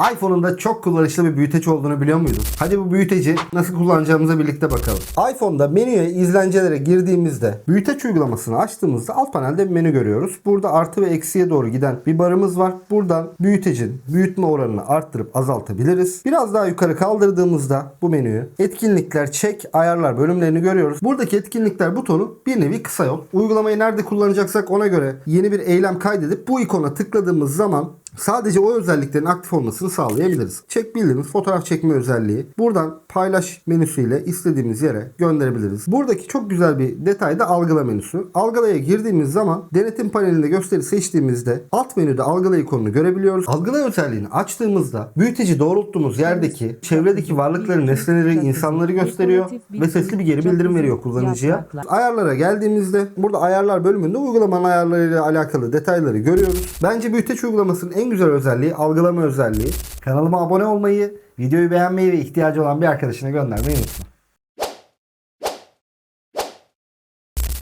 iPhone'un da çok kullanışlı bir büyüteç olduğunu biliyor muydun? Hadi bu büyüteci nasıl kullanacağımıza birlikte bakalım. iPhone'da menüye izlencelere girdiğimizde büyüteç uygulamasını açtığımızda alt panelde bir menü görüyoruz. Burada artı ve eksiye doğru giden bir barımız var. Buradan büyütecin büyütme oranını arttırıp azaltabiliriz. Biraz daha yukarı kaldırdığımızda bu menüyü etkinlikler, çek, ayarlar bölümlerini görüyoruz. Buradaki etkinlikler butonu bir nevi kısa yol. Uygulamayı nerede kullanacaksak ona göre yeni bir eylem kaydedip bu ikona tıkladığımız zaman Sadece o özelliklerin aktif olmasını sağlayabiliriz. Çek bildiğimiz fotoğraf çekme özelliği. Buradan paylaş menüsüyle istediğimiz yere gönderebiliriz. Buradaki çok güzel bir detay da algıla menüsü. Algılaya girdiğimiz zaman denetim panelinde gösteri seçtiğimizde alt menüde algıla ikonunu görebiliyoruz. Algıla özelliğini açtığımızda büyüteci doğrulttuğumuz yerdeki çevredeki varlıkları, nesneleri, insanları gösteriyor ve sesli bir geri bildirim veriyor kullanıcıya. Ayarlara geldiğimizde burada ayarlar bölümünde uygulamanın ayarlarıyla alakalı detayları görüyoruz. Bence büyüteç uygulamasının en güzel özelliği algılama özelliği. Kanalıma abone olmayı, videoyu beğenmeyi ve ihtiyacı olan bir arkadaşına göndermeyi unutma.